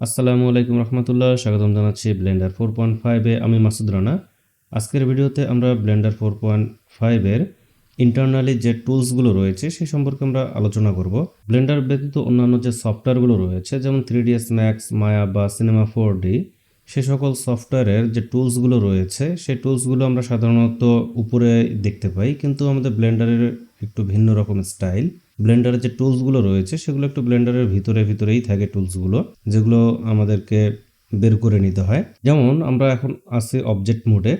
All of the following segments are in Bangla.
আসসালামু আলাইকুম রহমতুল্লাহ, স্বাগতম জানাচ্ছি ব্লেন্ডার ফোর পয়েন্ট ফাইভে আমি মাসুদ রানা। আজকের ভিডিওতে আমরা ব্লেন্ডার ফোর পয়েন্ট ফাইভের ইন্টারনালি যে টুলসগুলো রয়েছে সেই সম্পর্কে আমরা আলোচনা করব। ব্লেন্ডার ব্যতীত অন্যান্য যে সফটওয়্যারগুলো রয়েছে, যেমন থ্রি ডিএস ম্যাক্স মায়া বা সিনেমা ফোর ডি সে সকল সফটওয়্যারের যে টুলসগুলো রয়েছে সেই টুলসগুলো আমরা সাধারণত উপরে দেখতে পাই, কিন্তু আমাদের ব্লেন্ডারের একটু ভিন্ন রকম স্টাইল ব্লেন্ডারের যে টুলসগুলো রয়েছে, সেগুলো একটু ব্লেন্ডারের ভিতরে ভিতরেই থাকে টুলসগুলো, যেগুলো আমাদেরকে বের করে নিতে হয়। যেমন আমরা এখন আছি অবজেক্ট মোডে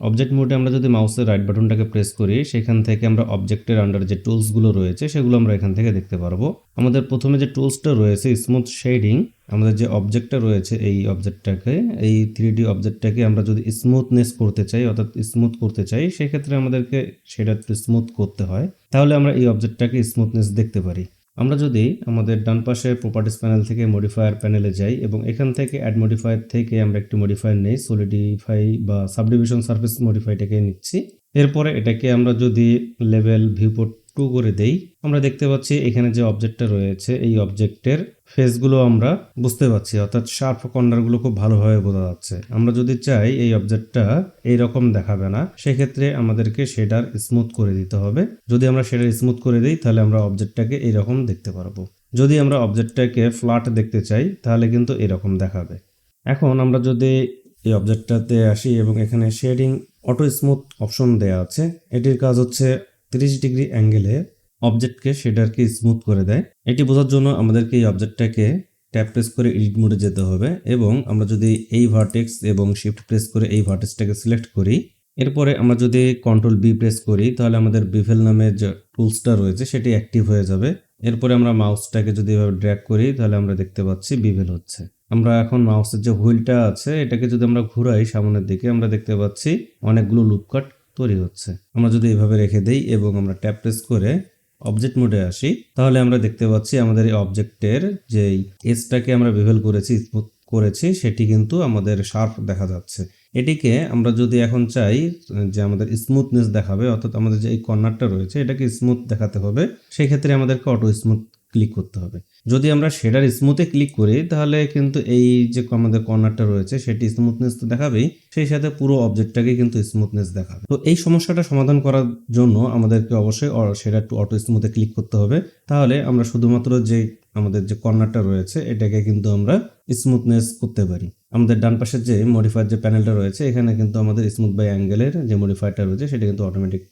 অবজেক্ট মোডে আমরা যদি মাউসের রাইট বাটনটাকে প্রেস করি, সেখান থেকে আমরা অবজেক্টের আন্ডার যে টুলসগুলো রয়েছে, সেগুলো আমরা এখান থেকে দেখতে পারব। আমাদের প্রথমে যে টুলসটা রয়েছে স্মুথ শেডিং আমাদের যে অবজেক্টটা রয়েছে এই অবজেক্টটাকে এই থ্রি ডি অবজেক্টটাকে আমরা যদি স্মুথনেস করতে চাই, অর্থাৎ স্মুথ করতে চাই, সেক্ষেত্রে আমাদেরকে সেটা স্মুথ করতে হয়। তাহলে আমরা এই অবজেক্টটাকে স্মুথনেস দেখতে পারি। আমরা যদি আমাদের ডান পাশে প্রপার্টিস প্যানেল থেকে মডিফায়ার প্যানেলে যাই এবং এখান থেকে অ্যাড মডিফায়ার থেকে আমরা একটি মডিফায়ার নেই সলিডিফাই বা সাবডিভিশন সার্ফেস মডিফাইটাকে নিচ্ছি। এরপরে এটাকে আমরা যদি লেভেল ভিউপোর্ট টু করে দেই, আমরা দেখতে পাচ্ছি এখানে যে অবজেক্টটা রয়েছে, এই অবজেক্টের ফেসগুলো আমরা বুঝতে পারছি, অর্থাৎ শার্প কর্নারগুলো খুব ভালোভাবে বোঝা যাচ্ছে। আমরা যদি চাই এই অবজেক্টটা এইরকম দেখাবে না, সেক্ষেত্রে আমাদেরকে শেডার স্মুথ করে দিতে হবে। যদি আমরা শেডার স্মুথ করে দিই, তাহলে আমরা অবজেক্টটাকে এইরকম দেখতে পারব। যদি আমরা অবজেক্টটাকে ফ্ল্যাট দেখতে চাই, তাহলে কিন্তু এরকম দেখাবে। এখন আমরা যদি এই অবজেক্টটাতে আসি এবং এখানে শেডিং অটো স্মুথ অপশন দেওয়া আছে, এটির কাজ হচ্ছে তিরিশ ডিগ্রি অ্যাঙ্গেলে অবজেক্টকে শেডারকে স্মুথ করে দেয়। এটি বোঝার জন্য আমাদেরকে এই অবজেক্টটাকে ট্যাপ প্রেস করে এডিট মোডে যেতে হবে এবং আমরা যদি এই ভার্টেক্স এবং শিফট প্রেস করে এই ভার্টেক্সটাকে সিলেক্ট করি, এরপরে আমরা যদি কন্ট্রোল বি প্রেস করি, তাহলে আমাদের বিভেল নামের যে টুলসটা রয়েছে সেটি অ্যাক্টিভ হয়ে যাবে। এরপরে আমরা মাউসটাকে যদি এভাবে ড্র্যাগ করি, তাহলে আমরা দেখতে পাচ্ছি বিভেল হচ্ছে। আমরা এখন মাউসের যে হুইলটা আছে, এটাকে যদি আমরা ঘুরাই সামনের দিকে, আমরা দেখতে পাচ্ছি অনেকগুলো লুপকাট তৈরি হচ্ছে। আমরা যদি এভাবে রেখে দেই এবং আমরা ট্যাপ প্রেস করে অবজেক্ট মোডে আসি, তাহলে আমরা দেখতে পাচ্ছি আমাদের এই অবজেক্টের যেই এজটাকে আমরা বিভেল করেছি স্মুথ করেছি, সেটি কিন্তু আমাদের শার্প দেখা যাচ্ছে। এটিকে আমরা যদি এখন চাই যে আমাদের স্মুথনেস দেখাবে, অর্থাৎ আমাদের যে এই কর্নারটা রয়েছে, এটাকে স্মুথ দেখাতে হবে সেই ক্ষেত্রে আমাদেরকে অটো স্মুথ ক্লিক করতে হবে। যদি আমরা শেডার স্মুথে ক্লিক করি, তাহলে কিন্তু এই যে আমাদের কর্নারটা রয়েছে, সেটি স্মুথনেস তো দেখাবেই, সেই সাথে পুরো অবজেক্টটাকে কিন্তু স্মুথনেস দেখাবে। তো এই সমস্যাটা সমাধান করার জন্য আমাদেরকে অবশ্যই শেডার টু অটো স্মুথে ক্লিক করতে হবে। তাহলে আমরা শুধুমাত্র যে আমাদের যে কর্নারটা রয়েছে, এটাকে কিন্তু আমরা স্মুথনেস করতে পারি। আমাদের ডান পাশের যে মডিফায়ার যে প্যানেলটা রয়েছে, এখানে কিন্তু আমাদের স্মুথ বাই অ্যাঙ্গেলের যে মডিফায়ারটা রয়েছে, সেটা কিন্তু অটোমেটিক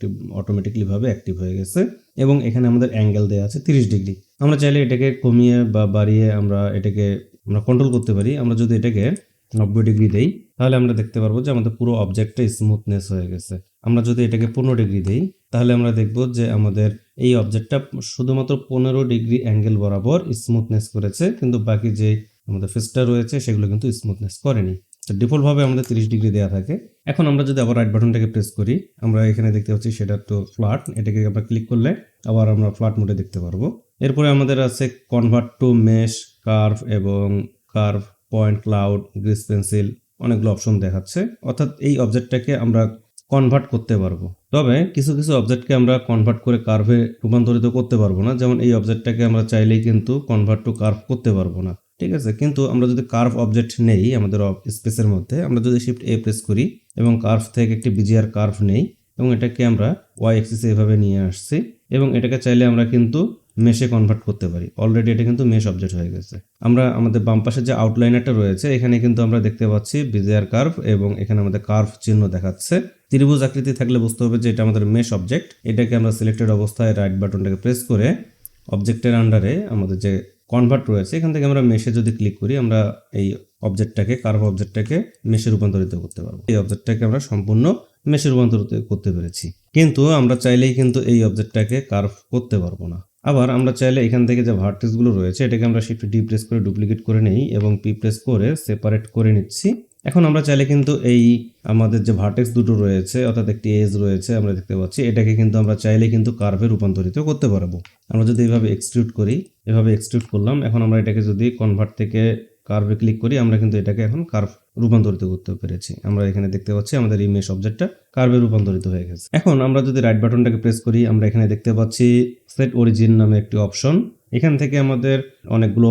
অটোমেটিকলিভাবে অ্যাক্টিভ হয়ে গেছে। এবং এখানে আমাদের অ্যাঙ্গেল দেওয়া আছে তিরিশ ডিগ্রি আমরা চাইলে এটাকে কমিয়ে বা বাড়িয়ে আমরা এটাকে, আমরা কন্ট্রোল করতে পারি। আমরা যদি এটাকে নব্বই ডিগ্রি দেই, তাহলে আমরা দেখতে পারব যে আমাদের পুরো অবজেক্টটা স্মুথনেস হয়ে গেছে। আমরা যদি এটাকে পনেরো ডিগ্রি দেই, তাহলে আমরা দেখব যে আমাদের এই অবজেক্টটা শুধুমাত্র পনেরো ডিগ্রি অ্যাঙ্গেল বরাবর স্মুথনেস করেছে, কিন্তু বাকি যে আমাদের ফেসটা রয়েছে, সেগুলো কিন্তু স্মুথনেস করেনি। ডিফল্টভাবে আমাদের তিরিশ ডিগ্রি দেওয়া থাকে। এখন আমরা যদি আবার রাইট বাটনটাকে প্রেস করি, আমরা এখানে দেখতে পাচ্ছি সেটা তো ফ্ল্যাট এটাকে আমরা ক্লিক করলে আবার আমরা ফ্ল্যাট মোডে দেখতে পারব। এরপরে আমাদের আছে কনভার্ট টু মেশ কার্ভ এবং curve point cloud grease pencil অনেকগুলো অপশন দেখাচ্ছে। অর্থাৎ এই অবজেক্টটাকে আমরা কনভার্ট করতে পারব। তবে কিছু কিছু অবজেক্টকে আমরা কনভার্ট করে কার্ভে রূপান্তরিত করতে পারব না। যেমন এই অবজেক্টটাকে আমরা চাইলেই কিন্তু কনভার্ট টু কার্ভ করতে পারব না। ঠিক আছে? কিন্তু আমরা যদি কার্ভ অবজেক্ট নেই আমাদের স্পেসের মধ্যে, আমরা যদি শিফট এ প্রেস করি এবং কার্ভ থেকে একটি বিজিআর কার্ভ নেই এবং এটাকে আমরা ওয়াই এক্সিসে এভাবে নিয়ে আসছি এবং এটাকে চাইলে আমরা কিন্তু মেশে কনভার্ট করতে পারি। অলরেডি এটা কিন্তু মেশ অবজেক্ট হয়ে গেছে। আমরা আমাদের বাম পাশে যে আউটলাইনারটা রয়েছে, এখানে কিন্তু আমরা দেখতে পাচ্ছি বিজিআর কার্ভ এবং এখানে আমাদের কার্ভ চিহ্ন দেখাচ্ছে। ত্রিভুজ আকৃতি থাকলে বুঝতে হবে যে এটা আমাদের মেশ অবজেক্ট এটাকে আমরা সিলেক্টেড অবস্থায় রাইট বাটনটাকে প্রেস করে অবজেক্টের আন্ডারে আমাদের যে কনভার্ট রয়েছে, এখান থেকে আমরা মেশে যদি ক্লিক করি, আমরা এই অবজেক্টটাকে কার্ভ অবজেক্টটাকে মেশে রূপান্তরিত করতে পারব। এই অবজেক্টটাকে আমরা সম্পূর্ণ মেশে রূপান্তরিত করতে পেরেছি। কিন্তু আমরা চাইলেই কিন্তু এই অবজেক্টটাকে কার্ভ করতে পারব না। আবার আমরা চাইলে এখান থেকে যে ভার্টেক্সগুলো রয়েছে, এটাকে আমরা শিফট ডি প্রেস করে ডুপ্লিকেট করে নেই এবং পি প্রেস করে সেপারেট করে নিচ্ছি। এখন আমরা চাইলে কিন্তু এই আমাদের যে ভার্টেক্স দুটো রয়েছে, অর্থাৎ একটি এজ রয়েছে, আমরা দেখতে পাচ্ছি, এটাকে কিন্তু আমরা চাইলে কিন্তু কার্ভে রূপান্তরিত করতে পারব। আমরা যদি এভাবে এক্সট্রুড করি, এভাবে এক্সট্রুড করলাম, এখন আমরা এটাকে যদি কনভার্ট থেকে কার্ভে ক্লিক করি, আমরা কিন্তু এটাকে এখন কার্ভ রূপান্তরিত করতে পেরেছি। আমরা এখানে দেখতে পাচ্ছি আমাদের এই মেশ অবজেক্টটা কার্ভে রূপান্তরিত হয়ে গেছে। এখন আমরা যদি রাইট বাটনটাকে প্রেস করি, আমরা এখানে দেখতে পাচ্ছি সেট অরিজিন নামে একটি অপশন এখান থেকে আমাদের অনেকগুলো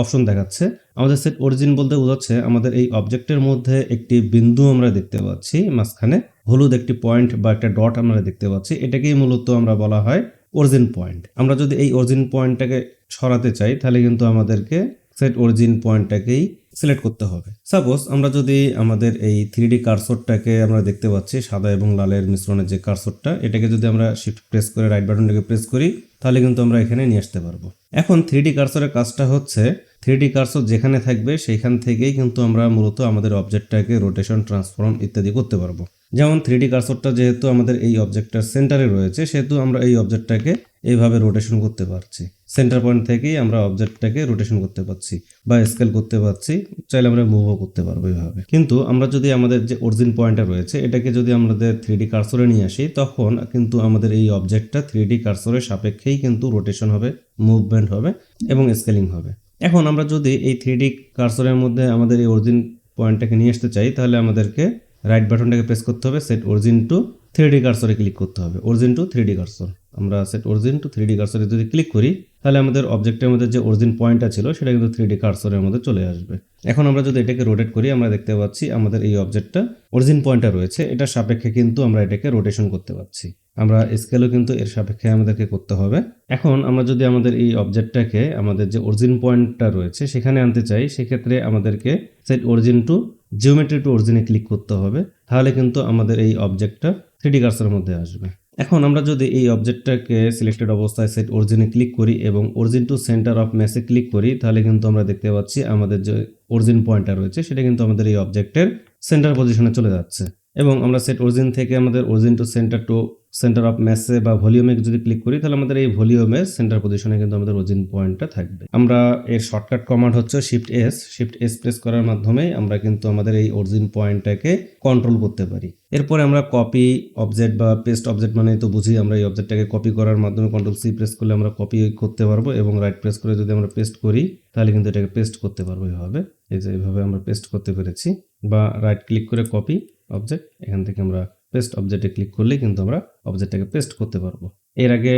অপশন দেখাচ্ছে। আমাদের সেট অরিজিন বলতে বোঝাচ্ছে আমাদের এই অবজেক্টের মধ্যে একটি বিন্দু আমরা দেখতে পাচ্ছি, মাঝখানে হলুদ একটি পয়েন্ট বা একটা ডট আমরা দেখতে পাচ্ছি। এটাকেই মূলত আমরা বলা হয় অরিজিন পয়েন্ট আমরা যদি এই অরিজিন পয়েন্টটাকে সরাতে চাই, তাহলে কিন্তু আমাদেরকে সেট অরিজিন পয়েন্টটাকেই সিলেক্ট করতে হবে। সাপোজ আমরা যদি আমাদের এই থ্রি ডি কার্সরটাকে আমরা দেখতে পাচ্ছি, সাদা এবং লালের মিশ্রণের যে কার্সরটা, এটাকে যদি আমরা শিফট প্রেস করে রাইট বাটনটাকে প্রেস করি, তাহলে কিন্তু আমরা এখানে নিয়ে আসতে পারব। এখন থ্রি ডি কার্সরের কাজটা হচ্ছে থ্রি ডি কার্সর যেখানে থাকবে সেইখান থেকেই কিন্তু আমরা মূলত আমাদের অবজেক্টটাকে রোটেশন ট্রান্সফর্ম ইত্যাদি করতে পারব। যেমন থ্রি ডি কার্সরটা যেহেতু আমাদের এই অবজেক্টটার সেন্টারে রয়েছে, সেহেতু আমরা এই অবজেক্টটাকে এইভাবে রোটেশন করতে পারছি। সেন্টার পয়েন্ট থেকেই আমরা অবজেক্টটাকে রোটেশন করতে পারছি বা স্কেল করতে পারছি, চাইলে আমরা মুভও করতে পারব এইভাবে। কিন্তু আমরা যদি আমাদের যে অরিজিন পয়েন্টটা রয়েছে, এটাকে যদি আমাদের থ্রি ডি কার্সরে নিয়ে আসি, তখন কিন্তু আমাদের এই অবজেক্টটা থ্রি ডি কার্সরের সাপেক্ষেই কিন্তু রোটেশন হবে মুভমেন্ট হবে এবং স্কেলিং হবে। এখন আমরা যদি এই থ্রি ডি কার্সরের মধ্যে আমাদের এই অরিজিন পয়েন্টটাকে নিয়ে আসতে চাই, তাহলে আমাদেরকে রাইট বাটনটাকে প্রেস করতে হবে set origin to three D কার্সরে click করতে হবে। Origin to three D cursor আমরা set origin to three D কার্সরে যদি ক্লিক করি, তাহলে আমাদের অবজেক্টের মধ্যে যে অরিজিন পয়েন্টটা ছিল, সেটা কিন্তু থ্রি ডি কার্সরের মধ্যে চলে আসবে। এখন আমরা যদি এটাকে রোটেট করি, আমরা দেখতে পাচ্ছি আমাদের এই অবজেক্টটা অরিজিন পয়েন্টটা রয়েছে। এটার সাপেক্ষে কিন্তু আমরা এটাকে রোটেশন করতে পারছি। আমরা স্কেলও কিন্তু এর সাপেক্ষে আমাদেরকে করতে হবে। এখন আমরা যদি আমাদের এই অবজেক্টটাকে আমাদের যে অরিজিন পয়েন্টটা রয়েছে, সেখানে আনতে চাই, সেক্ষেত্রে আমাদেরকে set origin to geometry to অরিজিনে click করতে হবে। তাহলে কিন্তু আমাদের এই অবজেক্টটা থ্রি ডি কার্সের মধ্যে আসবে। এখন আমরা যদি এই অবজেক্টটাকে সিলেক্টেড অবস্থায় সেট অরিজিনে ক্লিক করি এবং অরিজিন টু সেন্টার অফ ম্যাসে ক্লিক করি, তাহলে কিন্তু আমরা দেখতে পাচ্ছি আমাদের যে অরিজিন পয়েন্টটা রয়েছে, সেটা কিন্তু আমাদের এই অবজেক্টের সেন্টার পজিশনে চলে যাচ্ছে। এবং আমরা সেট অরিজিন থেকে আমাদের origin to centre to centre of ম্যাসে বা ভলিউমে যদি ক্লিক করি, তাহলে আমাদের এই ভলিউমের সেন্টার পজিশনে কিন্তু আমাদের অরিজিন পয়েন্টটা থাকবে। আমরা এর শর্টকাট কমান্ড হচ্ছে shift S shift S press করার মাধ্যমে আমরা কিন্তু আমাদের এই অরিজিন পয়েন্টটাকে কন্ট্রোল করতে পারি। এরপরে আমরা কপি অবজেক্ট বা পেস্ট অবজেক্ট মানে তো বুঝি, আমরা এই অবজেক্টটাকে কপি করার মাধ্যমে কন্ট্রোল সি প্রেস করলে আমরা কপি করতে পারব এবং রাইট প্রেস করে যদি আমরা পেস্ট করি, তাহলে কিন্তু এটাকে পেস্ট করতে পারব এইভাবে এই যে এইভাবে আমরা পেস্ট করতে পেরেছি। বা রাইট ক্লিক করে কপি অবজেক্ট এখান থেকে আমরা পেস্ট অবজেক্টে ক্লিক করলেই কিন্তু আমরা অবজেক্টটাকে পেস্ট করতে পারব। এর আগে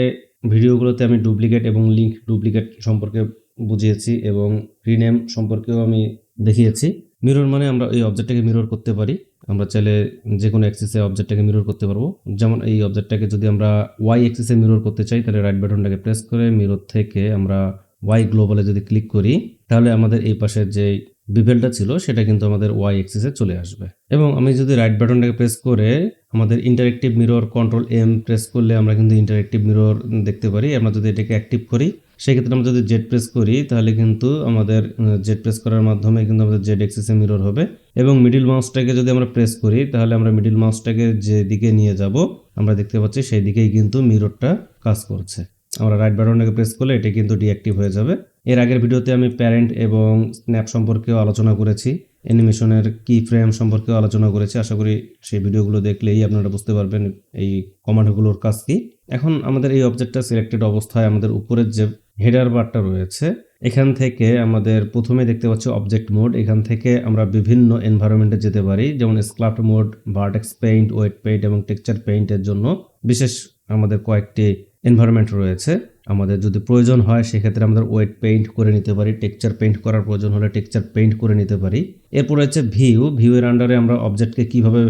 ভিডিওগুলোতে আমি ডুপ্লিকেট এবং লিঙ্ক ডুপ্লিকেট সম্পর্কে বুঝিয়েছি এবং রিনেম সম্পর্কেও আমি দেখিয়েছি। মিরর মানে আমরা এই অবজেক্টটাকে মিরর করতে পারি। আমরা চাইলে যে কোনো অ্যাক্সিসে অবজেক্টটাকে মিরর করতে পারব। যেমন এই অবজেক্টটাকে যদি আমরা ওয়াই অ্যাক্সিসে মিরর করতে চাই, তাহলে রাইট বাটনটাকে প্রেস করে মিরর থেকে আমরা ওয়াই গ্লোবালে যদি ক্লিক করি, তাহলে আমাদের এই পাশের যে বিভেলটা ছিল, সেটা কিন্তু আমাদের ওয়াই এক্সিসে চলে আসবে। এবং আমি যদি রাইট বাটনটাকে প্রেস করে আমাদের interactive mirror control M press করলে আমরা কিন্তু ইন্টারেক্টিভ মিরর দেখতে পারি। আমরা যদি এটাকে অ্যাক্টিভ করি, সেক্ষেত্রে আমরা যদি জেড প্রেস করি, তাহলে কিন্তু আমাদের জেড প্রেস করার মাধ্যমে কিন্তু আমাদের জেড এক্সিসে মিরর হবে। এবং মিডিল মাউসটাকে যদি আমরা প্রেস করি, তাহলে আমরা মিডিল মাউসটাকে যে দিকে নিয়ে যাব, আমরা দেখতে পাচ্ছি সেই দিকেই কিন্তু মিররটা কাজ করছে। আমরা রাইট বাটনটাকে প্রেস করলে এটা কিন্তু ডিঅ্যাক্টিভ হয়ে যাবে। এর আগের ভিডিওতে আমি প্যারেন্ট এবং স্ন্যাপ সম্পর্কেও আলোচনা করেছি অ্যানিমেশনের কি ফ্রেম সম্পর্কেও আলোচনা করেছি, আশা করি সেই ভিডিওগুলো দেখলেই আপনারা বুঝতে পারবেন এই কমান্ডগুলোর কাজ কি। এখন আমাদের এই অবজেক্টটা সিলেক্টেড অবস্থায় আমাদের উপরের যে হেডার বারটা রয়েছে, এখান থেকে আমাদের প্রথমে দেখতে পাচ্ছি অবজেক্ট মোড এখান থেকে আমরা বিভিন্ন এনভায়রনমেন্টে যেতে পারি, যেমন sculpt mode vertex paint weight paint এবং টেক্সচার পেইন্টের জন্য। বিশেষ আমাদের কয়েকটি এনভায়রনমেন্ট রয়েছে। আমাদের যদি প্রয়োজন হয়, সেক্ষেত্রে আমাদের ওয়েট পেইন্ট করে নিতে পারি টেক্সচার পেইন্ট করার প্রয়োজন হলে টেক্সচার পেইন্ট করে নিতে পারি। এরপর হচ্ছে ভিউ ভিউ এর আন্ডারে আমরা অবজেক্টকে কীভাবে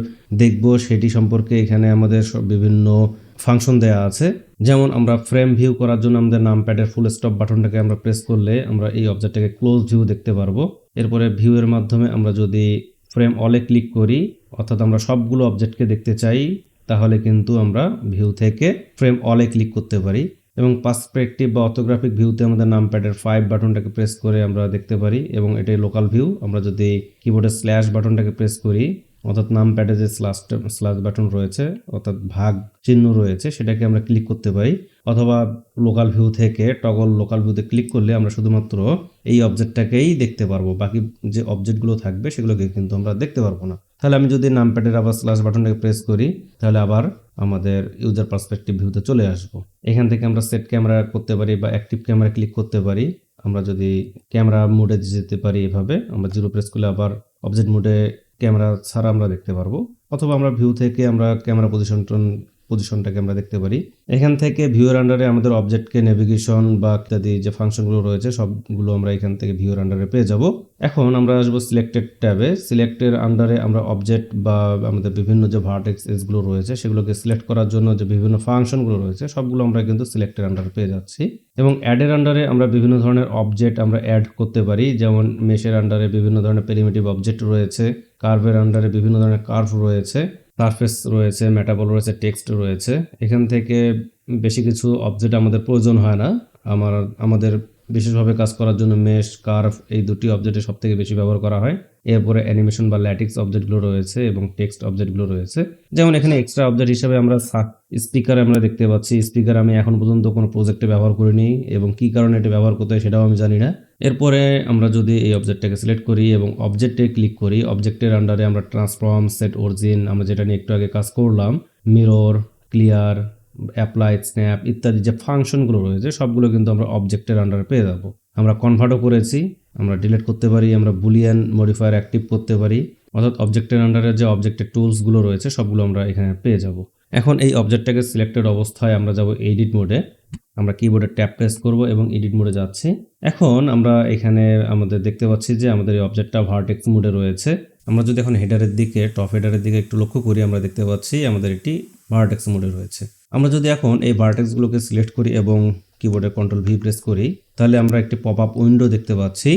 দেখব সেটি সম্পর্কে এখানে আমাদের বিভিন্ন ফাংশন দেওয়া আছে। যেমন আমরা ফ্রেম ভিউ করার জন্য আমাদের নাম প্যাডের ফুল স্টপ বাটনটাকে আমরা প্রেস করলে আমরা এই অবজেক্টটাকে ক্লোজ ভিউ দেখতে পারব। এরপরে ভিউ এর মাধ্যমে আমরা যদি ফ্রেম অলে ক্লিক করি, অর্থাৎ আমরা সবগুলো অবজেক্টকে দেখতে চাই, তাহলে কিন্তু আমরা ভিউ থেকে ফ্রেম অলে ক্লিক করতে পারি। এবং পার্সপেক্টিভ বা অটোগ্রাফিক ভিউতে আমাদের নাম প্যাডের ফাইভ বাটনটাকে প্রেস করে আমরা দেখতে পারি এবং এটাই লোকাল ভিউ আমরা যদি কিবোর্ডের স্ল্যাশ বাটনটাকে প্রেস করি, অর্থাৎ নাম প্যাডে যে স্লাশ স্লাশ বাটন রয়েছে, অর্থাৎ ভাগ চিহ্ন রয়েছে, সেটাকে আমরা ক্লিক করতে পারি। অথবা লোকাল ভিউ থেকে টগল লোকাল ভিউতে ক্লিক করলে আমরা শুধুমাত্র এই অবজেক্টটাকেই দেখতে পারব। বাকি যে অবজেক্টগুলো থাকবে সেগুলোকে কিন্তু আমরা দেখতে পারব না। তাহলে আমি যদি নাম প্যাডের আবার স্ল্যাশ বাটনটাকে প্রেস করি, তাহলে আবার আমাদের ইউজার পার্সপেক্টিভ ভিউতে চলে আসব। এখান থেকে আমরা সেট ক্যামেরা করতে পারি বা অ্যাক্টিভ ক্যামেরা ক্লিক করতে পারি। আমরা যদি ক্যামেরা মোডে যেতে পারি এভাবে, আমরা জিরো প্রেস করলে আবার অবজেক্ট মোডে ক্যামেরা ছাড়া আমরা দেখতে পারব। অথবা আমরা ভিউ থেকে আমরা ক্যামেরা পজিশন পজিশনটাকে আমরা দেখতে পারি। এখান থেকে ভিউর আন্ডারে আমাদের অবজেক্টকে নেভিগেশন বা ইত্যাদি যে ফাংশনগুলো রয়েছে, সবগুলো আমরা এখান থেকে ভিউর আন্ডারে পেয়ে যাব। এখন আমরা আসব সিলেক্টেড ট্যাবে সিলেক্টের আন্ডারে আমরা অবজেক্ট বা আমাদের বিভিন্ন যে ভার্টেক্স এজগুলো রয়েছে, সেগুলোকে সিলেক্ট করার জন্য যে বিভিন্ন ফাংশনগুলো রয়েছে, সবগুলো আমরা কিন্তু সিলেক্টের আন্ডারে পেয়ে যাচ্ছি। এবং অ্যাডের আন্ডারে আমরা বিভিন্ন ধরনের অবজেক্ট আমরা অ্যাড করতে পারি। যেমন মেশের আন্ডারে বিভিন্ন ধরনের পেরিমেটিভ অবজেক্ট রয়েছে কার্ভের আন্ডারে বিভিন্ন ধরনের কার্ভ রয়েছে। সারফেস রয়েছে মেটাবল রয়েছে টেক্সট রয়েছে। এখান থেকে বেশি কিছু অবজেক্ট আমাদের প্রয়োজন হয় না। আমার, আমাদের বিশেষভাবে কাজ করার জন্য মেশ কার্ভ এই দুটি অবজেক্টে সব থেকে বেশি ব্যবহার করা হয়। এরপরে অ্যানিমেশন বা ল্যাটিক্স অবজেক্টগুলো রয়েছে এবং টেক্সট অবজেক্টগুলো রয়েছে। যেমন এখানে এক্সট্রা অবজেক্ট হিসেবে আমরা স্পিকার আমরা দেখতে পাচ্ছি। স্পিকার আমি এখন পর্যন্ত কোনো প্রজেক্টে ব্যবহার করিনি এবং কি কারণে এটা ব্যবহার করতে হয় সেটাও আমি জানি না। এরপরে আমরা যদি এই অবজেক্টটাকে সিলেক্ট করি এবং অবজেক্টে ক্লিক করি অবজেক্টের আন্ডারে আমরা ট্রান্সফর্ম সেট অরিজিন আমরা যেটা নিয়ে একটু আগে কাজ করলাম মিরর ক্লিয়ার অ্যাপ্লাই স্ন্যাপ ইত্যাদি যে ফাংশনগুলো রয়েছে, সবগুলো কিন্তু আমরা অবজেক্টের আন্ডারে পেয়ে যাব। আমরা কনভার্টও করেছি, আমরা ডিলিট করতে পারি, আমরা বুলিয়ান মডিফায়ার অ্যাক্টিভ করতে পারি, অর্থাৎ অবজেক্টের আন্ডারে যে অবজেক্টের টুলসগুলো রয়েছে, সবগুলো আমরা এখানে পেয়ে যাব। এখন এই অবজেক্টটাকে সিলেক্টেড অবস্থায় আমরা যাব এডিট মোডে আমরা কিবোর্ডে ট্যাপ প্রেস করব এবং এডিট মোডে যাচ্ছি। এখন আমরা এখানে আমাদের দেখতে পাচ্ছি যে আমাদের এই অবজেক্টটা ভার্টেক্স মোডে রয়েছে। আমরা যদি এখন হেডারের দিকে টপ হেডারের দিকে একটু লক্ষ্য করি, আমরা দেখতে পাচ্ছি আমাদের একটি ভার্টেক্স মোডে রয়েছে। আমরা যদি এখন এই ভার্টেক্সগুলোকে সিলেক্ট করি এবং কিবোর্ডে কন্ট্রোল ভি প্রেস করি, তাহলে আমরা একটি পপ আপ উইন্ডো দেখতে পাচ্ছি,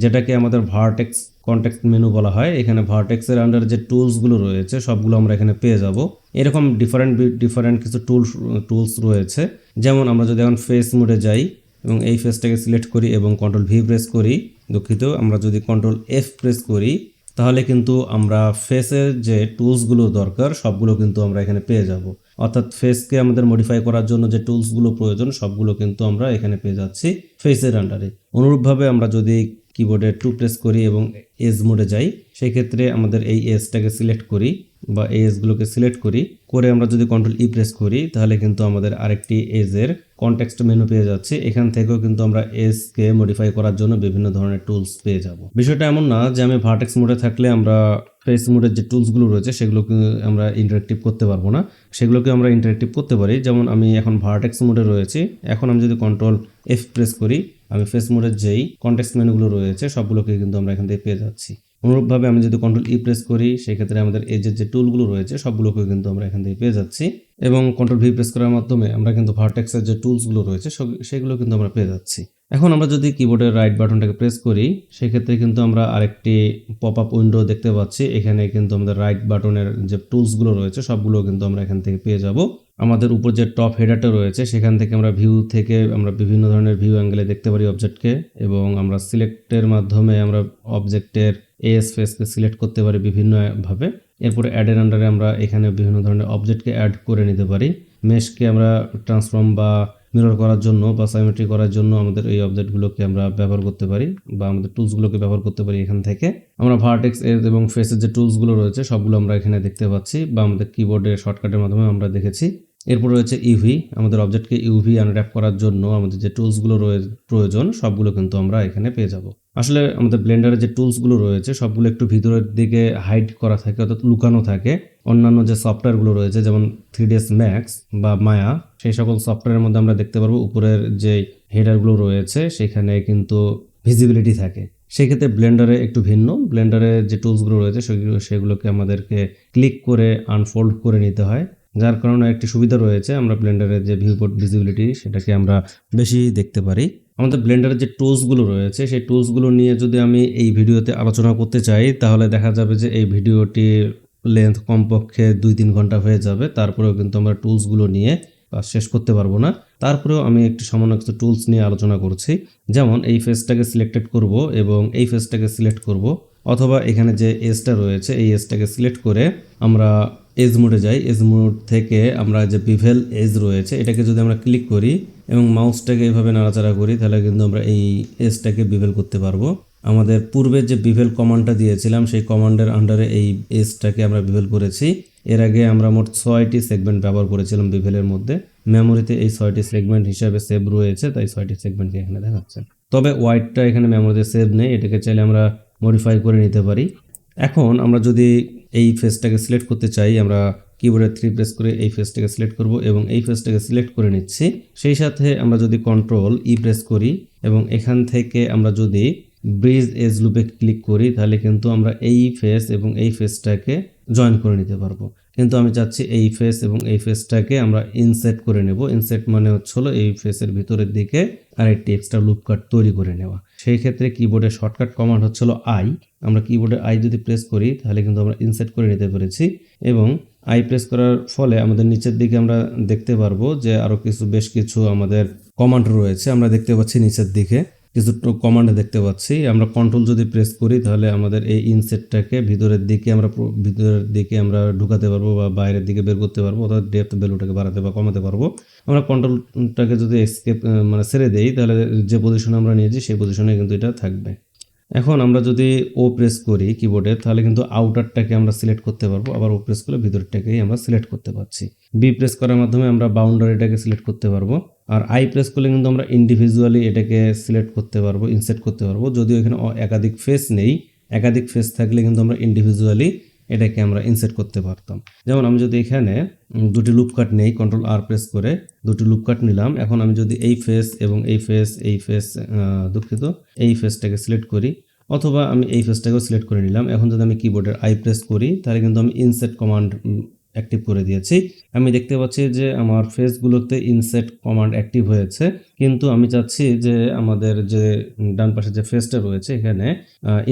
যেটাকে আমাদের ভার্টেক্স কন্টেক্সট মেনু বলা হয়। এখানে ভার্টেক্সের আন্ডার যে টুলসগুলো রয়েছে, সবগুলো আমরা এখানে পেয়ে যাব। এরকম ডিফারেন্ট ডিফারেন্ট কিছু টুলস টুলস রয়েছে। যেমন আমরা যদি এখন ফেস মোডে যাই এবং এই ফেসটাকে সিলেক্ট করি এবং কন্ট্রোল ভি প্রেস করি, দুঃখিত, আমরা যদি কন্ট্রোল এফ প্রেস করি, তাহলে কিন্তু আমরা ফেসের যে টুলসগুলো দরকার, সবগুলো কিন্তু আমরা এখানে পেয়ে যাব। অর্থাৎ ফেসকে আমাদের মডিফাই করার জন্য যে টুলসগুলো প্রয়োজন, সবগুলো কিন্তু আমরা এখানে পেয়ে যাচ্ছি ফেসের আন্ডারে অনুরূপভাবে আমরা যদি কিবোর্ডে টু প্রেস করি এবং এজ মোডে যাই সেই ক্ষেত্রে আমাদের এই এজটাকে সিলেক্ট করি। বা এজগুলোকে সিলেক্ট করি, করে আমরা যদি কন্ট্রোল ই প্রেস করি, তাহলে কিন্তু আমাদের আরেকটি এজের কনটেক্সট মেনু পেয়ে যাচ্ছে। এখান থেকেও কিন্তু আমরা এজকে মডিফাই করার জন্য বিভিন্ন ধরনের টুলস পেয়ে যাব। বিষয়টা এমন না যে আমি ভার্টেক্স মোডে থাকলে আমরা ফেস মোডের যে টুলসগুলো রয়েছে, সেগুলোকে আমরা ইন্টারেক্টিভ করতে পারব না। সেগুলোকে আমরা ইন্টারেক্টিভ করতে পারি। যেমন আমি এখন ভার্টেক্স মোডে রয়েছি। এখন আমি যদি কন্ট্রোল এফ প্রেস করি, আমি ফেস মোডের যেই কন্টেক্সট মেনুগুলো রয়েছে, সবগুলোকে কিন্তু আমরা এখান থেকে পেয়ে যাচ্ছি। অনুরূপভাবে আমি যদি কন্ট্রোল ই প্রেস করি, সেক্ষেত্রে আমাদের এজের যে টুলগুলো রয়েছে সবগুলোকে কিন্তু আমরা এখান থেকে পেয়ে যাচ্ছি। এবং কন্ট্রোল ভি প্রেস করার মাধ্যমে আমরা কিন্তু ভার্টেক্সের যে টুলসগুলো রয়েছে সেগুলো কিন্তু আমরা পেয়ে যাচ্ছি। এখন আমরা যদি কিবোর্ডের রাইট বাটনটাকে প্রেস করি, সেক্ষেত্রে কিন্তু আমরা আরেকটি পপ আপ উইন্ডো দেখতে পাচ্ছি। এখানে কিন্তু আমাদের রাইট বাটনের যে টুলসগুলো রয়েছে, সবগুলো কিন্তু আমরা এখান থেকে পেয়ে যাব। আমাদের উপর যে টপ হেডারটা রয়েছে, সেখান থেকে আমরা ভিউ থেকে আমরা বিভিন্ন ধরনের ভিউ অ্যাঙ্গেলে দেখতে পারি অবজেক্টকে এবং আমরা সিলেক্টের মাধ্যমে আমরা অবজেক্টের এএস ফেসকে সিলেক্ট করতে পারি বিভিন্নভাবে এরপরে অ্যাডের আন্ডারে আমরা এখানে বিভিন্ন ধরনের অবজেক্টকে অ্যাড করে নিতে পারি। মেশকে আমরা ট্রান্সফর্ম বা মিরর করার জন্য বা সাইমেট্রি করার জন্য আমাদের এই অবজেক্টগুলোকে আমরা ব্যবহার করতে পারি বা আমাদের টুলসগুলোকে ব্যবহার করতে পারি এখান থেকে। আমরা ভার্টেক্স এজ এবং ফেসের যে টুলসগুলো রয়েছে সবগুলো আমরা এখানে দেখতে পাচ্ছি বা আমাদের কিবোর্ডের শর্টকাটের মাধ্যমে আমরা দেখেছি। এরপর রয়েছে ইউভি আমাদের অবজেক্টকে ইউভি আনর্যাপ করার জন্য আমাদের যে টুলসগুলো রয়েছে প্রয়োজন সবগুলো কিন্তু আমরা এখানে পেয়ে যাব। আসলে আমাদের ব্লেন্ডারের যে টুলসগুলো রয়েছে, সবগুলো একটু ভিতরের দিকে হাইড করা থাকে, অর্থাৎ লুকানো থাকে। অন্যান্য যে সফটওয়্যারগুলো রয়েছে, যেমন থ্রি ডিএস ম্যাক্স বা মায়া সেই সকল সফটওয়্যারের মধ্যে আমরা দেখতে পারব উপরের যে হেডারগুলো রয়েছে, সেখানে কিন্তু ভিজিবিলিটি থাকে। সেক্ষেত্রে ব্লেন্ডারে একটু ভিন্ন। ব্লেন্ডারে যে টুলসগুলো রয়েছে, সেগুলো সেগুলোকে আমাদেরকে ক্লিক করে আনফোল্ড করে নিতে হয়। যার কারণে একটি সুবিধা রয়েছে, আমরা ব্লেন্ডারের যে ভিউপোর্ট ভিজিবিলিটি সেটাকে আমরা বেশি দেখতে পারি। আমাদের ব্লেন্ডারের যে টুলসগুলো রয়েছে, সেই টুলসগুলো নিয়ে যদি আমি এই ভিডিওতে আলোচনা করতে চাই, তাহলে দেখা যাবে যে এই ভিডিওটি লেন্থ কমপক্ষে দুই তিন ঘণ্টা হয়ে যাবে। তারপরেও কিন্তু আমরা টুলসগুলো নিয়ে কাজ শেষ করতে পারব না। তারপরেও আমি একটি সামান্য কিছু টুলস নিয়ে আলোচনা করছি। যেমন এই ফেসটাকে সিলেক্টেড করব এবং এই ফেসটাকে সিলেক্ট করব। অথবা এখানে যে এজটা রয়েছে, এই এজটাকে সিলেক্ট করে আমরা এজ মোডে যাই। এজ মোড থেকে আমরা যে বিভেল এজ রয়েছে, এটাকে যদি আমরা ক্লিক করি এবং মাউসটাকে এইভাবে নাড়াচাড়া করি, তাহলে কিন্তু আমরা এই এজটাকে বিভেল করতে পারব। আমাদের পূর্বে যে বিভেল কমান্ডটা দিয়েছিলাম, সেই কমান্ডের আন্ডারে এই এজটাকে আমরা বিভেল করেছি। এর আগে আমরা মোট ছয়টি সেগমেন্ট ব্যবহার করেছিলাম বিভেলের মধ্যে। মেমোরিতে এই ছয়টি সেগমেন্ট হিসাবে সেভ রয়েছে, তাই ছয়টি সেগমেন্টকে এখানে দেখাচ্ছে। তবে হোয়াইটটা এখানে মেমোরিতে সেভ নেই। এটাকে চাইলে আমরা মডিফাই করে নিতে পারি। এখন আমরা যদি এই ফেসটাকে সিলেক্ট করতে চাই, আমরা কিবোর্ডে থ্রি প্রেস করে এই ফেসটাকে সিলেক্ট করব এবং এই ফেসটাকে সিলেক্ট করে নিচ্ছি। সেই সাথে আমরা যদি কন্ট্রোল ই প্রেস করি এবং এখান থেকে আমরা যদি ব্রিজ এজ লুপে ক্লিক করি, তাহলে কিন্তু আমরা এই ফেস এবং এই ফেসটাকে জয়েন করে নিতে পারব। কিন্তু আমি চাচ্ছি এই ফেস এবং এই ফেসটাকে আমরা ইনসেট করে নেব। ইনসেট মানে হচ্ছে হলো এই ফেসের ভিতরের দিকে আরেকটি এক্সট্রা লুপ কাট তৈরি করে নেওয়া। সেই ক্ষেত্রে কিবোর্ডের শর্টকাট কমান্ড হচ্ছে হলো আই আমরা কিবোর্ডে আই যদি প্রেস করি, তাহলে কিন্তু আমরা ইনসেট করে নিতে পেরেছি এবং আই প্রেস করার ফলে আমাদের নিচের দিকে আমরা দেখতে পারব যে আরও কিছু, বেশ কিছু আমাদের কমান্ড রয়েছে। আমরা দেখতে পাচ্ছি নিচের দিকে। কিছু কমান্ড দেখতে পাচ্ছি। আমরা কন্ট্রোল যদি প্রেস করি, তাহলে আমাদের এই ইনসেটটাকে ভিতরের দিকে আমরা ভিতরের দিকে আমরা ঢুকাতে পারব বা বাইরের দিকে বের করতে পারব অর্থাৎ ডেপথ ভ্যালুটাকে বাড়াতে বা কমাতে পারব। আমরা কন্ট্রোলটাকে যদি এসকেপ মানে ছেড়ে দেই, তাহলে যে পজিশনে আমরা নিয়েছি, সেই পজিশনে কিন্তু এটা থাকবে। এখন আমরা যদি ও প্রেস করি কিবোর্ডে তাহলে কিন্তু আউটারটাকে আমরা সিলেক্ট করতে পারব, আবার ও প্রেস করলে ভিতরটাকেই আমরা সিলেক্ট করতে পারছি। বি প্রেস করার মাধ্যমে আমরা বাউন্ডারিটাকে সিলেক্ট করতে পারব, আর আই প্রেস করলে কিন্তু আমরা ইন্ডিভিজুয়ালি এটাকে সিলেক্ট করতে পারব ইনসেট করতে পারব। যদিও এখানে একাধিক ফেস নেই, একাধিক ফেস থাকলে কিন্তু আমরা ইন্ডিভিজুয়ালি এটাকে আমরা ইনসেট করতে পারতাম। যেমন আমি যদি এখানে দুটি লুপকাট নেই কন্ট্রোল আর প্রেস করে দুটি লুপকাট নিলাম, এখন আমি যদি এই ফেস এবং এই ফেস এই ফেস দুঃখিত, এই ফেসটাকে সিলেক্ট করি, অথবা আমি এই ফেসটাকেও সিলেক্ট করে নিলাম, এখন যদি আমি কিবোর্ডের আই প্রেস করি, তাহলে কিন্তু আমি ইনসেট কমান্ড অ্যাক্টিভ করে দিয়েছি। আমি দেখতে পাচ্ছি যে আমার ফেসগুলোতে ইনসেট কমান্ড অ্যাক্টিভ হয়েছে। কিন্তু আমি চাচ্ছি যে আমাদের যে ডান পাশে যে ফেসটা রয়েছে, এখানে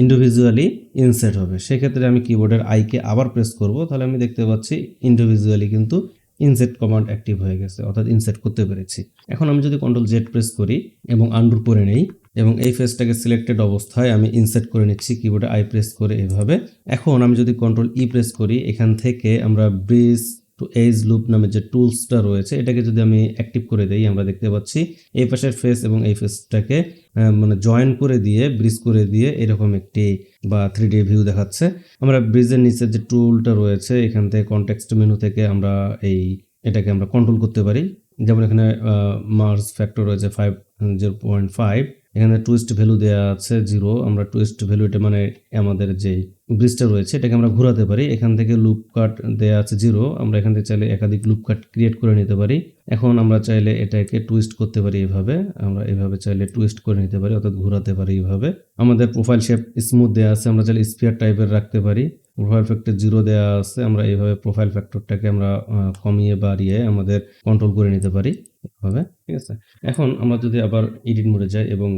ইন্ডিভিজুয়ালি ইনসেট হবে। সেক্ষেত্রে আমি কিবোর্ডের আইকে আবার প্রেস করব। তাহলে আমি দেখতে পাচ্ছি ইন্ডিভিজুয়ালি কিন্তু ইনসেট কমান্ড অ্যাক্টিভ হয়ে গেছে, অর্থাৎ ইনসেট করতে পেরেছি। এখন আমি যদি কন্ট্রোল জেড প্রেস করি এবং আন্ডুর পরে নেই এবং এই ফেসটাকে সিলেক্টেড অবস্থায় আমি ইনসেট করে নিচ্ছি কিবোর্ডে আই প্রেস করে এভাবে। এখন আমি যদি কন্ট্রোল ই প্রেস করি, এখান থেকে আমরা ব্রিজ টু এজ লুপ নামে যে টুলসটা রয়েছে, এটাকে যদি আমি অ্যাক্টিভ করে দেই, আমরা দেখতে পাচ্ছি এই পাশের ফেস এবং এই ফেসটাকে মানে জয়েন করে দিয়ে ব্রিজ করে দিয়ে এরকম একটি, বা থ্রি ডি ভিউ দেখাচ্ছে। আমরা ব্রিজের নিচে যে টুলটা রয়েছে, এখান থেকে কনটেক্সট মেনু থেকে আমরা এই, এটাকে আমরা কন্ট্রোল করতে পারি। যেমন এখানে মার্স ফ্যাক্টর রয়েছে ফাইভ জিরো পয়েন্ট ফাইভ এখানে টুইস্ট ভ্যালু দেওয়া আছে জিরো আমরা টুইস্ট ভ্যালু এটা মানে আমাদের যে ব্রিজটা রয়েছে, এটাকে আমরা ঘোরাতে পারি। এখান থেকে লুপ কাট দেওয়া আছে জিরো আমরা এখান থেকে চাইলে একাধিক লুপ কাট ক্রিয়েট করে নিতে পারি। এখন আমরা চাইলে এটাকে টুইস্ট করতে পারি এভাবে, আমরা এভাবে চাইলে টুইস্ট করে নিতে পারি, অর্থাৎ ঘোরাতে পারি এভাবে। আমাদের প্রোফাইল শেপ স্মুথ দেওয়া আছে, আমরা চাইলে স্পিয়ার টাইপের রাখতে পারি। প্রোফাইল ফ্যাক্টর জিরো দেওয়া আছে, আমরা এইভাবে প্রোফাইল ফ্যাক্টরটাকে আমরা কমিয়ে বাড়িয়ে আমাদের কন্ট্রোল করে নিতে পারি এভাবে ঠিক আছে? এখন আমরা যদি আবার এডিট মোডে যাই এবং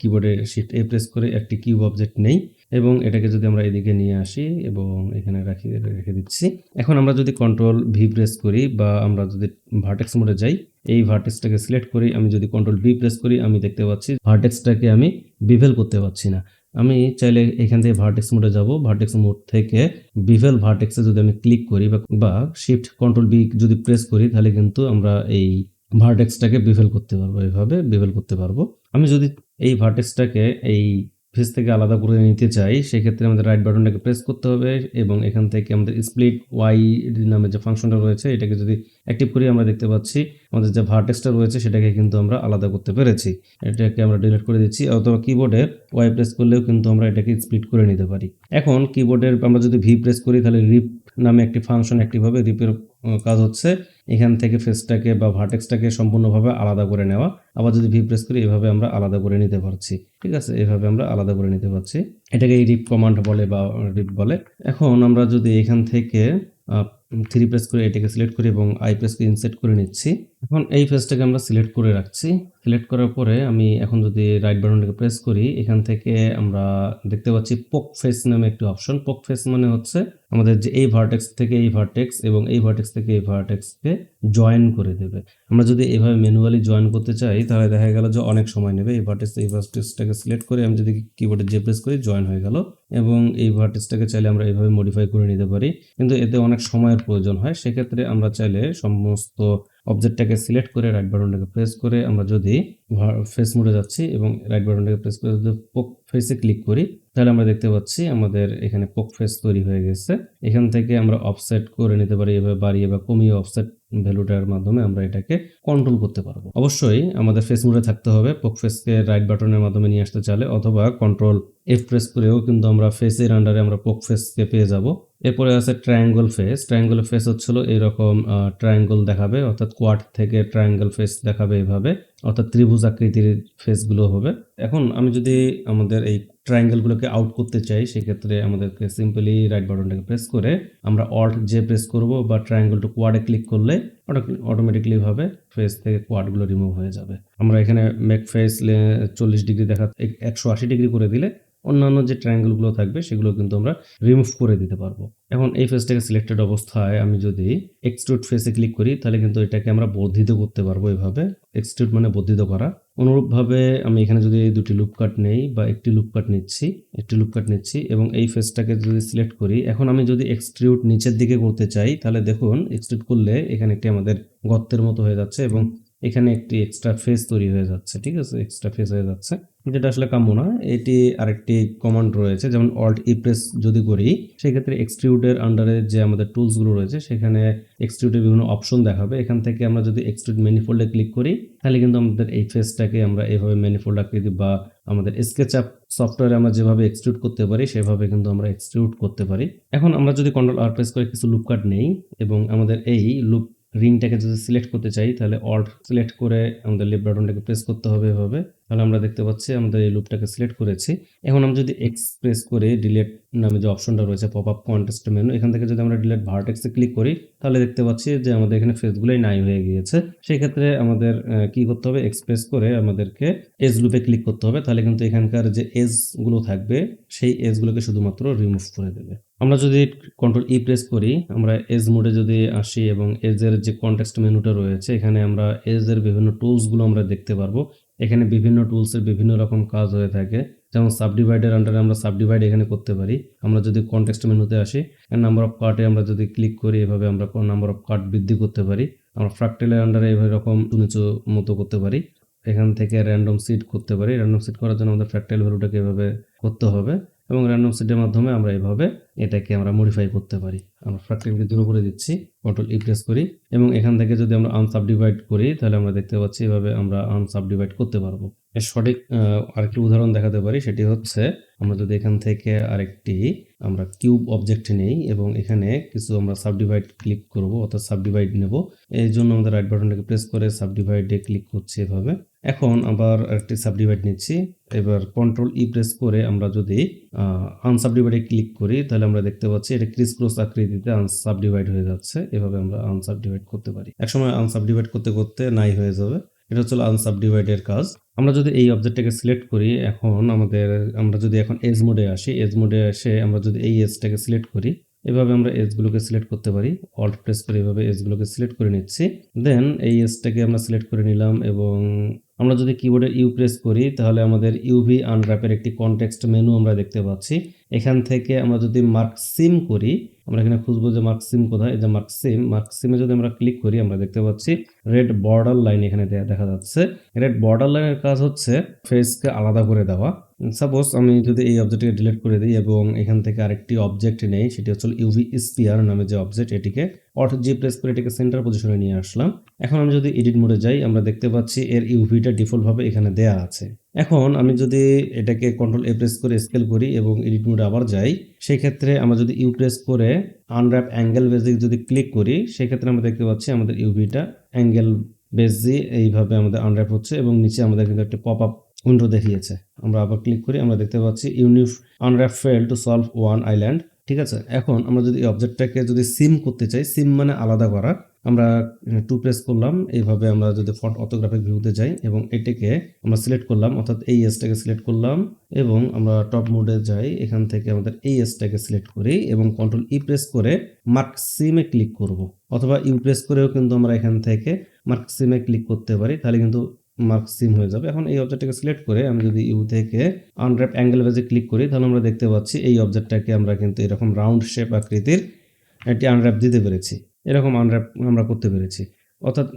কিবোর্ডে শিফট এ প্রেস করে একটি কিউব অবজেক্ট নেই এবং এটাকে যদি আমরা এদিকে নিয়ে আসি এবং এখানে রাখি রেখে দিচ্ছি। এখন আমরা যদি কন্ট্রোল ভি প্রেস করি বা আমরা যদি ভার্টেক্স মোডে যাই, এই ভার্টেক্সটাকে সিলেক্ট করি, আমি যদি কন্ট্রোল ভি প্রেস করি, আমি দেখতে পাচ্ছি ভার্টেক্সটাকে আমি বিভেল করতে পারছি না। আমি চাইলে এখান থেকে ভার্টেক্স মোডে যাব। ভার্টেক্স মোড থেকে বিভেল ভার্টেক্সে যদি আমি ক্লিক করি বা- শিফট কন্ট্রোল বি যদি প্রেস করি, তাহলে কিন্তু আমরা এই ভার্টেক্সটাকে বিভেল করতে পারব। এইভাবে বিভেল করতে পারব। আমি যদি এই ভার্টেক্সটাকে এই ফেস থেকে আলাদা করে নিতে চাই, সেক্ষেত্রে আমাদের রাইট বাটনটাকে প্রেস করতে হবে এবং এখান থেকে আমাদের স্প্লিট ওয়াই নামে যে ফাংশনটা রয়েছে, এটাকে যদি অ্যাক্টিভ করি, আমরা দেখতে পাচ্ছি আমাদের যে ভার্টেক্সটা রয়েছে, সেটাকে কিন্তু আমরা আলাদা করতে পেরেছি। এটাকে আমরা ডিলিট করে দিচ্ছি, অথবা কিবোর্ডের ওয়াই প্রেস করলেও কিন্তু আমরা এটাকে স্প্লিট করে নিতে পারি। এখন কিবোর্ডের আমরা যদি ভি প্রেস করি, তাহলে রিপ নামে একটি ফাংশন অ্যাক্টিভ হবে রিপের কাজ হচ্ছে এখান থেকে ফেসটাকে বা ভার্টেক্সটাকে সম্পূর্ণভাবে আলাদা করে নেওয়া। আবার যদি ভি প্রেস করি, এভাবে আমরা আলাদা করে নিতে পারছি। ঠিক আছে? এভাবে আমরা আলাদা করে নিতে পারছি। এটাকে রিপ কমান্ড বলে বা রিপ বলে। এখন আমরা যদি এখান থেকে থ্রি প্রেস করে এটাকে সিলেক্ট করি এবং আই প্রেস করে ইনসেট করে নিচ্ছি। এখন এই ফেসটাকে আমরা সিলেক্ট করে রাখছি। সিলেক্ট করার পরে আমি এখন যদি রাইট বাটনটাকে প্রেস করি, এখান থেকে আমরা দেখতে পাচ্ছি পোক ফেস নামে একটি অপশন পোক ফেস মানে হচ্ছে আমাদের যে এই ভার্টেক্স থেকে এই ভার্টেক্স এবং এই ভার্টেক্স থেকে এই ভার্টেক্সকে জয়েন করে দেবে। আমরা যদি এভাবে ম্যানুয়ালি জয়েন করতে চাই, তাহলে দেখা গেল যে অনেক সময় নেবে। এই ভার্টেক্স এই ভার্টেক্সটাকে সিলেক্ট করে আমি যদি কিবোর্ডে যে প্রেস করি জয়েন হয়ে গেল। এবং এই ভার্টেক্সটাকে চাইলে আমরা এইভাবে মডিফাই করে নিতে পারি। কিন্তু এতে অনেক সময়ের প্রয়োজন হয়। সেক্ষেত্রে আমরা চাইলে সমস্ত অবজেক্টটাকে সিলেক্ট করে রাইট বাটনটাকে প্রেস করে আমরা যদি ফেস মোডে যাচ্ছি এবং রাইট বাটনটাকে প্রেস করে যদি পোক ফেসে ক্লিক করি, তাহলে আমরা দেখতে পাচ্ছি আমাদের এখানে পোক ফেস তৈরি হয়ে গেছে। এখান থেকে আমরা অফসেট করে নিতে পারি, এভাবে বাড়িয়ে বা কমিয়ে অফসেট ভ্যালুটার মাধ্যমে আমরা এটাকে কন্ট্রোল করতে পারব। অবশ্যই আমাদের ফেস মোডে থাকতে হবে পোক ফেসকে রাইট বাটনের মাধ্যমে নিয়ে আসতে চাইলে অথবা কন্ট্রোল এফ প্রেস করেও কিন্তু আমরা ফেসের আন্ডারে আমরা পোক ফেসকে পেয়ে যাব। এরপরে আছে ট্রায়াঙ্গল ফেস ট্রায়াঙ্গল ফেস হচ্ছিল এরকম ট্রায়াঙ্গল দেখাবে, অর্থাৎ কোয়াড থেকে ট্রায়াঙ্গল ফেস দেখাবে এভাবে, অর্থাৎ ত্রিভুজ আকৃতির ফেসগুলো হবে। এখন আমি যদি আমাদের এই ট্রায়াঙ্গেলগুলোকে আউট করতে চাই, সেক্ষেত্রে আমাদেরকে সিম্পলি রাইট বাটনটাকে প্রেস করে আমরা অল্ট যে প্রেস করব বা ট্রায়াঙ্গল টু কোয়াডে ক্লিক করলে অটোমেটিকলি ভাবে ফেস থেকে কোয়াডগুলো রিমুভ হয়ে যাবে। আমরা এখানে মেক ফেস চল্লিশ ডিগ্রি দেখা একশো আশি ডিগ্রি করে দিলে অন্যান্য যে ট্রায়াঙ্গেলগুলো থাকবে সেগুলো কিন্তু আমরা রিমুভ করে দিতে পারব। এখন এই ফেসটাকে সিলেক্টেড অবস্থায় আমি যদি এক্সট্রুড ফেসে ক্লিক করি, তাহলে কিন্তু এটাকে আমরা বর্ধিত করতে পারব এভাবে। এক্সট্রুড মানে বর্ধিত করা। অনুরূপভাবে আমি এখানে যদি দুটি লুপ কাট নেই বা একটি লুপ কাট নিচ্ছি, একটি লুপ কাট নিচ্ছি এবং এই ফেসটাকে যদি সিলেক্ট করি, এখন আমি যদি এক্সট্রিউট নিচের দিকে করতে চাই, তাহলে দেখুন এক্সট্রিউট করলে এখানে একটি আমাদের গর্তের মতো হয়ে যাচ্ছে এবং এখানে একটি এক্সট্রা ফেস তৈরি হয়ে যাচ্ছে, ঠিক আছে? এক্সট্রা ফেস হয়ে যাচ্ছে। যেটা আসলে কাম্য না, এটি আরেকটি কমান্ড রয়েছে, যেমন অল্ট ই প্রেস যদি করি, সেক্ষেত্রে এক্সট্রিউডের আন্ডারে যে আমাদের টুলসগুলো রয়েছে, সেখানে এক্সট্রিউডের বিভিন্ন অপশন দেখাবে। এখান থেকে আমরা যদি এক্সট্রিউড ম্যানিফোল্ডে ক্লিক করি, তাহলে কিন্তু আমাদের এই ফেসটাকে আমরা এইভাবে ম্যানিফোল্ড আকৃতি বা আমাদের স্কেচ আপ সফটওয়্যারে আমরা যেভাবে এক্সট্রুড করতে পারি, সেভাবে কিন্তু আমরা এক্সট্রুড করতে পারি। এখন আমরা যদি কন্ট্রোল আর প্রেস করে কিছু লুপ কাট নেই, এবং আমাদের এই লুপ রিংটাকে যদি সিলেক্ট করতে চাই, তাহলে অল্ট সিলেক্ট করে আমাদের লেফট বাটনটাকে প্রেস করতে হবে এভাবে। তাহলে আমরা দেখতে পাচ্ছি আমাদের এই লুপটাকে সিলেক্ট করেছি। এখন আমরা যদি এক্সপ্রেস করে ডিলেট নামে যে অপশনটা রয়েছে পপ আপ কন্টেস্ট মেনু এখান থেকে যদি আমরা ডিলেট ভার্টেক্সে ক্লিক করি, তাহলে দেখতে পাচ্ছি যে আমাদের এখানে ফেসগুলোই নাই হয়ে গিয়েছে। সেই ক্ষেত্রে আমাদের কি করতে হবে? এক্সপ্রেস করে আমাদেরকে এজ লুপে ক্লিক করতে হবে। তাহলে কিন্তু এখানকার যে এজগুলো থাকবে, সেই এজগুলোকে শুধুমাত্র রিমুভ করে দেবে। আমরা যদি কন্ট্রোল ই প্রেস করি, আমরা এজ মোডে যদি আসি এবং এজের যে কন্টেক্সট মেনুটা রয়েছে, এখানে আমরা এজের বিভিন্ন টুলসগুলো আমরা দেখতে পারব। এখানে বিভিন্ন টুলসের বিভিন্ন রকম কাজ হয়ে থাকে। যেমন সাবডিভাইডের আন্ডারে আমরা সাবডিভাইড এখানে করতে পারি। আমরা যদি কন্টেক্সট মেনুতে আসি নাম্বার অফ কার্টে আমরা যদি ক্লিক করি, এভাবে আমরা নাম্বার অফ কার্ট বৃদ্ধি করতে পারি। আমরা ফ্রাকটেলের আন্ডারে এভাবে রকম নিচু মতো করতে পারি। এখান থেকে র্যান্ডম সিট করতে পারি। র্যান্ডম সিট করার জন্য আমাদের ফ্র্যাকটাইল ভ্যালুটাকে এভাবে করতে হবে। এবং র্যান্ডম সিটের মাধ্যমে আমরা এইভাবে এটাকে আমরা মডিফাই করতে পারি। আমরা ফ্র্যাকটাইলকে জিরো করে দিচ্ছি কন্ট্রোল ই প্রেস করি এবং এখান থেকে যদি আমরা আনসাবডিভাইড করি, তাহলে আমরা দেখতে পাচ্ছি এভাবে আমরা আনসাবডিভাইড করতে পারব। এর সঠিক আরেকটি উদাহরণ দেখাতে পারি, সেটি হচ্ছে আমরা যদি এখান থেকে আরেকটি আমরা কিউব অবজেক্ট নেই এবং এখানে কিছু আমরা সাবডিভাইড ক্লিক করব, অর্থাৎ সাবডিভাইড নেব। এই জন্য আমাদের রাইট বাটনটাকে প্রেস করে সাবডিভাইডে ক্লিক করছি এভাবে। এখন আবার একটি সাবডিভাইড নিচ্ছি। এবার কন্ট্রোল ই প্রেস করে আমরা যদি আনসাবডিভাইডে ক্লিক করি, তাহলে আমরা দেখতে পাচ্ছি এটা ক্রিস ক্রস আকৃতিতে আনসাবডিভাইড হয়ে যাচ্ছে। এভাবে আমরা আনসাবডিভাইড করতে পারি। একসময় আনসাবডিভাইড করতে করতে নাই হয়ে যাবে। এটা হচ্ছে আনসাবডিভাইডের কাজ। আমরা যদি এই অবজেক্টটাকে সিলেক্ট করি, এখন আমাদের, আমরা যদি এখন এজ মোডে আসি এজ মোডে এসে আমরা যদি এই এজটাকে সিলেক্ট করি, এভাবে আমরা এজগুলোকে সিলেক্ট করতে পারি। অল্ট প্রেস করে এভাবে এজগুলোকে সিলেক্ট করে নিচ্ছি। দেন এই এজটাকে আমরা সিলেক্ট করে নিলাম এবং আমরা যদি কিবোর্ডের ইউ প্রেস করি, তাহলে আমাদের ইউভি আনরাপের একটি কনটেক্সট মেনু আমরা দেখতে পাচ্ছি। এখান থেকে আমরা যদি মার্ক সিম করি, আমরা এখানে খুঁজবো যে মার্ক সিম কোথায়? যে মার্ক সিম মার্ক সিমে যদি আমরা ক্লিক করি, আমরা দেখতে পাচ্ছি রেড বর্ডার লাইন এখানে দেখা যাচ্ছে। রেড বর্ডার লাইনের কাজ হচ্ছে ফেসকে আলাদা করে দেওয়া। সাপোজ আমি যদি এই অবজেক্টকে ডিলিট করে দিই এবং এখান থেকে আরেকটি অবজেক্ট নেই, সেটি হচ্ছে ইউভি স্পিয়ার নামে যে অবজেক্ট এটিকে অর্থ জি প্রেস করে এটিকে সেন্টার পজিশনে নিয়ে আসলাম। এখন আমি যদি এডিট মোডে যাই, আমরা দেখতে পাচ্ছি এর ইউভিটা ডিফল্টভাবে এখানে দেয়া আছে। এখন আমি যদি এটাকে কন্ট্রোল এ প্রেস করে স্কেল করি এবং এডিট মোডে আবার যাই সেই ক্ষেত্রে আমরা যদি ইউ প্রেস করে আনর্যাপ অ্যাঙ্গেল বেসিক যদি ক্লিক করি, সেক্ষেত্রে আমরা দেখতে পাচ্ছি আমাদের ইউভিটা অ্যাঙ্গেল দিয়ে এইভাবে আমাদের আনর্যাপ হচ্ছে এবং নিচে আমাদের কিন্তু একটা পপ আপ উইন্ডো দেখিয়েছে। আমরা আবার ক্লিক করি, আমরা দেখতে পাচ্ছি ইউনিফ unwrap fail to solve one island ঠিক আছে? এখন আমরা যদি অবজেক্টটাকে যদি সিম করতে চাই সিম মানে আলাদা করা। আমরা টু প্রেস করলাম, এইভাবে আমরা যদি ফন্ট অটোগ্রাফিক ভিউতে যাই এবং এটাকে আমরা সিলেক্ট করলাম, অর্থাৎ এই এসটাকে সিলেক্ট করলাম এবং আমরা টপ মোডে যাই, এখান থেকে আমাদের এই এসটাকে সিলেক্ট করি এবং কন্ট্রোল ই প্রেস করে মার্ক সিমে ক্লিক করব। অথবা ইউ প্রেস করেও কিন্তু আমরা এখান থেকে মার্ক সিমে ক্লিক করতে পারি, তাহলে কিন্তু মার্ক সিম হয়ে যাবে। এখন এই অবজেক্টটাকে সিলেক্ট করে আমি যদি ইউ থেকে আনর্যাপ অ্যাঙ্গেল বেজে ক্লিক করি, তাহলে আমরা দেখতে পাচ্ছি এই অবজেক্টটাকে আমরা কিন্তু এরকম রাউন্ড শেপ আকৃতির একটি আনর্যাপ দিতে পেরেছি। এরকম আনর্যাপ আমরা করতে পেরেছি। অর্থাৎ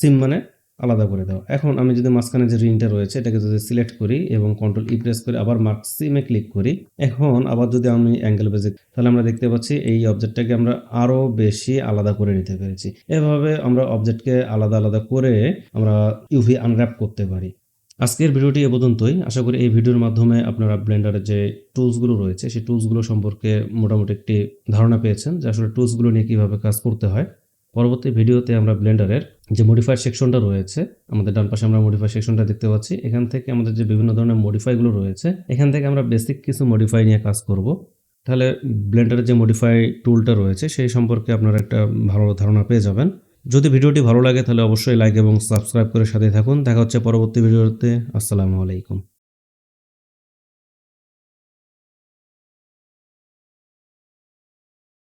সিম মানে আলাদা করে দাও। এখন আমি যদি মাঝখানে যে রিংটা রয়েছে, এটাকে যদি সিলেক্ট করি এবং কন্ট্রোল ই প্রেস করে আবার মার্ক সিমে ক্লিক করি, এখন আবার যদি আমি অ্যাঙ্গেল বেজে তাহলে আমরা দেখতে পাচ্ছি এই অবজেক্টটাকে আমরা আরও বেশি আলাদা করে নিতে পেরেছি। এভাবে আমরা অবজেক্টকে আলাদা আলাদা করে আমরা ইউভি আনর্যাপ করতে পারি। আজকের ভিডিওটি এ পর্যন্তই। আশা করি এই ভিডিওর মাধ্যমে আপনারা ব্লেন্ডারের যে টুলসগুলো রয়েছে, সেই টুলসগুলো সম্পর্কে মোটামুটি একটি ধারণা পেয়েছেন যে আসলে টুলসগুলো নিয়ে কীভাবে কাজ করতে হয়। পরবর্তী ভিডিওতে আমরা ব্লেন্ডারের যে মডিফায়ার সেকশনটা রয়েছে, আমাদের ডান পাশে আমরা মডিফাই সেকশনটা দেখতে পাচ্ছি। এখান থেকে আমাদের যে বিভিন্ন ধরনের মডিফাইগুলো রয়েছে, এখান থেকে আমরা বেসিক কিছু মডিফাই নিয়ে কাজ করব। তাহলে ব্লেন্ডারের যে মডিফাই টুলটা রয়েছে, সেই সম্পর্কে আপনারা একটা ভালো ধারণা পেয়ে যাবেন। যদি ভিডিওটি ভালো লাগে, তাহলে অবশ্যই লাইক এবং সাবস্ক্রাইব করে সাথে থাকুন। দেখা হচ্ছে পরবর্তী ভিডিওতে। আসসালামু আলাইকুম।